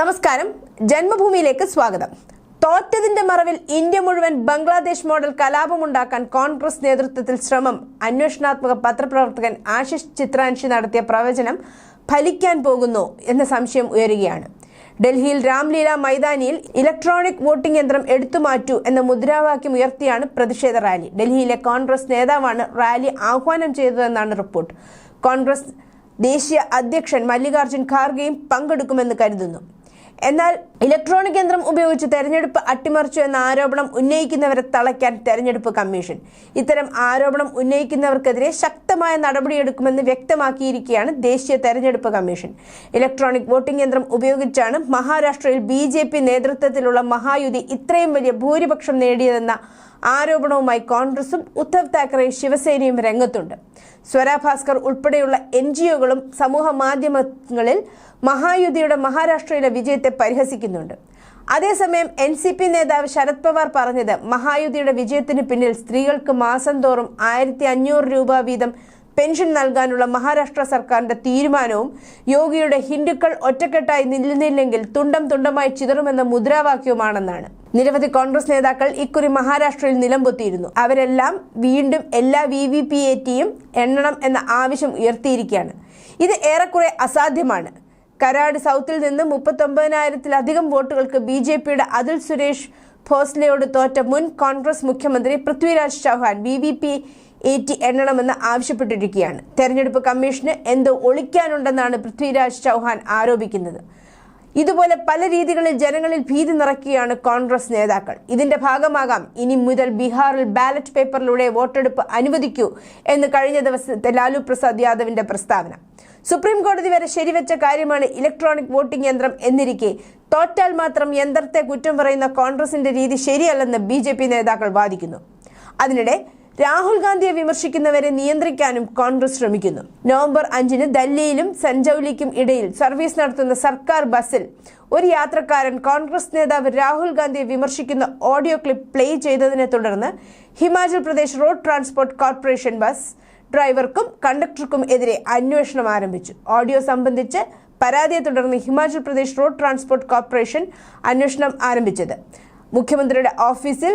നമസ്കാരം. ജന്മഭൂമിയിലേക്ക് സ്വാഗതം. തോറ്റതിന്റെ മറവിൽ ഇന്ത്യ മുഴുവൻ ബംഗ്ലാദേശ് മോഡൽ കലാപമുണ്ടാക്കാൻ കോൺഗ്രസ് നേതൃത്വത്തിൽ ശ്രമം. അന്വേഷണാത്മക പത്രപ്രവർത്തകൻ ആശിഷ് ചിത്രാൻഷി നടത്തിയ പ്രവചനം ഫലിക്കാൻ പോകുന്നു എന്ന സംശയം ഉയരുകയാണ്. ഡൽഹിയിൽ രാംലീല മൈതാനിയിൽ ഇലക്ട്രോണിക് വോട്ടിംഗ് യന്ത്രം എടുത്തുമാറ്റൂ എന്ന മുദ്രാവാക്യം ഉയർത്തിയാണ് പ്രതിഷേധ റാലി. ഡൽഹിയിലെ കോൺഗ്രസ് നേതാവാണ് റാലി ആഹ്വാനം ചെയ്തതെന്നാണ് റിപ്പോർട്ട്. കോൺഗ്രസ് ദേശീയ അധ്യക്ഷൻ മല്ലികാർജുൻ ഖാർഗെയും പങ്കെടുക്കുമെന്ന് കരുതുന്നു. എന്നാൽ ഇലക്ട്രോണിക് യന്ത്രം ഉപയോഗിച്ച് തെരഞ്ഞെടുപ്പ് അട്ടിമറിച്ചു എന്ന ആരോപണം ഉന്നയിക്കുന്നവരെ തളയ്ക്കാൻ തെരഞ്ഞെടുപ്പ് കമ്മീഷൻ. ഇത്തരം ആരോപണം ഉന്നയിക്കുന്നവർക്കെതിരെ ശക്തമായ നടപടിയെടുക്കുമെന്ന് വ്യക്തമാക്കിയിരിക്കുകയാണ് ദേശീയ തെരഞ്ഞെടുപ്പ് കമ്മീഷൻ. ഇലക്ട്രോണിക് വോട്ടിംഗ് യന്ത്രം ഉപയോഗിച്ചാണ് മഹാരാഷ്ട്രയിൽ ബി നേതൃത്വത്തിലുള്ള മഹായുതി ഇത്രയും വലിയ ഭൂരിപക്ഷം നേടിയതെന്ന ആരോപണവുമായി കോൺഗ്രസും ഉദ്ധവ് താക്കറെ ശിവസേനയും രംഗത്തുണ്ട്. സ്വരാഭാസ്കർ ഉൾപ്പെടെയുള്ള എൻ ജി ഒകളും സമൂഹ മാധ്യമങ്ങളിൽ മഹായുതിയുടെ മഹാരാഷ്ട്രയിലെ വിജയത്തെ പരിഹസിക്കുന്നുണ്ട്. അതേസമയം എൻ സി പി നേതാവ് ശരത് പവാർ പറഞ്ഞത് മഹായുതിയുടെ വിജയത്തിന് പിന്നിൽ സ്ത്രീകൾക്ക് മാസം തോറും ആയിരത്തി അഞ്ഞൂറ് രൂപ വീതം പെൻഷൻ നൽകാനുള്ള മഹാരാഷ്ട്ര സർക്കാരിന്റെ തീരുമാനവും യോഗിയുടെ ഹിന്ദുക്കൾ ഒറ്റക്കെട്ടായി നില്ലുന്നില്ലെങ്കിൽ തുണ്ടം തുണ്ടമായി ചിതറുമെന്ന മുദ്രാവാക്യവുമാണെന്നാണ്. നിരവധി കോൺഗ്രസ് നേതാക്കൾ ഇക്കുറി മഹാരാഷ്ട്രയിൽ നിലംപൊത്തിയിരുന്നു. അവരെല്ലാം വീണ്ടും എല്ലാ വി വി പി എ ടിയും എണ്ണണം എന്ന ആവശ്യം ഉയർത്തിയിരിക്കുകയാണ്. ഇത് ഏറെക്കുറെ അസാധ്യമാണ്. കരാട് സൗത്തിൽ നിന്ന് മുപ്പത്തൊമ്പതിനായിരത്തിലധികം വോട്ടുകൾക്ക് ബി ജെ പിയുടെ അതുൽ സുരേഷ് ഭോസ്ലെയോട് തോറ്റ മുൻ കോൺഗ്രസ് മുഖ്യമന്ത്രി Prithviraj Chavan VVPAT എണ്ണണമെന്ന് ആവശ്യപ്പെട്ടിരിക്കുകയാണ്. തെരഞ്ഞെടുപ്പ് കമ്മീഷന് എന്തോ ഒളിക്കാനുണ്ടെന്നാണ് പൃഥ്വിരാജ് ചൗഹാൻ ആരോപിക്കുന്നത്. ഇതുപോലെ പല രീതികളിൽ ജനങ്ങളിൽ ഭീതി നിറയ്ക്കുകയാണ് കോൺഗ്രസ് നേതാക്കൾ. ഇതിന്റെ ഭാഗമാകാം ഇനി മുതൽ ബീഹാറിൽ ബാലറ്റ് പേപ്പറിലൂടെ വോട്ടെടുപ്പ് അനുവദിക്കൂ എന്ന് കഴിഞ്ഞ ദിവസത്തെ ലാലു പ്രസാദ് യാദവിന്റെ പ്രസ്താവന. സുപ്രീം കോടതി വരെ ശരിവെച്ച കാര്യമാണ് ഇലക്ട്രോണിക് വോട്ടിംഗ് യന്ത്രം എന്നിരിക്കെ തോറ്റാൽ മാത്രം യന്ത്രത്തെ കുറ്റം പറയുന്ന കോൺഗ്രസിന്റെ രീതി ശരിയല്ലെന്ന് ബി നേതാക്കൾ വാദിക്കുന്നു. അതിനിടെ രാഹുൽ ഗാന്ധിയെ വിമർശിക്കുന്നവരെ നിയന്ത്രിക്കാനും കോൺഗ്രസ് ശ്രമിക്കുന്നു. നവംബർ അഞ്ചിന് ദല്ലിയിലും സഞ്ജൌലിക്കും ഇടയിൽ സർവീസ് നടത്തുന്ന സർക്കാർ ബസിൽ ഒരു യാത്രക്കാരൻ കോൺഗ്രസ് നേതാവ് രാഹുൽ ഗാന്ധിയെ വിമർശിക്കുന്ന ഓഡിയോ ക്ലിപ്പ് പ്ലേ ചെയ്തതിനെ തുടർന്ന് Himachal Pradesh road transport corporation bus ഡ്രൈവർക്കും കണ്ടക്ടർക്കും എതിരെ അന്വേഷണം ആരംഭിച്ചു. ഓഡിയോ സംബന്ധിച്ച് പരാതിയെ തുടർന്ന് Himachal Pradesh road transport corporation അന്വേഷണം ആരംഭിച്ചത്. മുഖ്യമന്ത്രിയുടെ ഓഫീസിൽ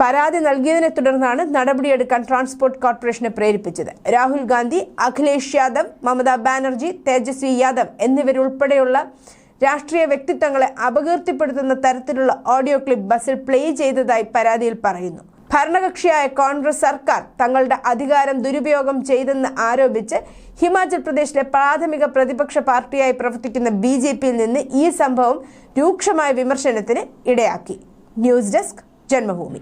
പരാതി നൽകിയതിനെ തുടർന്നാണ് നടപടിയെടുക്കാൻ ട്രാൻസ്പോർട്ട് കോർപ്പറേഷനെ പ്രേരിപ്പിച്ചത്. രാഹുൽ ഗാന്ധി അഖിലേഷ് യാദവ് മമതാ ബാനർജി തേജസ്വി യാദവ് എന്നിവരുൾപ്പെടെയുള്ള രാഷ്ട്രീയ വ്യക്തിത്വങ്ങളെ അപകീർത്തിപ്പെടുത്തുന്ന തരത്തിലുള്ള ഓഡിയോ ക്ലിപ്പ് ബസ്സിൽ പ്ലേ ചെയ്തതായി പരാതിയിൽ പറയുന്നു. ഭരണകക്ഷിയായ കോൺഗ്രസ് സർക്കാർ തങ്ങളുടെ അധികാരം ദുരുപയോഗം ചെയ്തെന്ന് ആരോപിച്ച് ഹിമാചൽ പ്രദേശിലെ പ്രാഥമിക പ്രതിപക്ഷ പാർട്ടിയായി പ്രവർത്തിക്കുന്ന ബി നിന്ന് ഈ സംഭവം രൂക്ഷമായ വിമർശനത്തിന് ഇടയാക്കി. News desk Janmabhumi.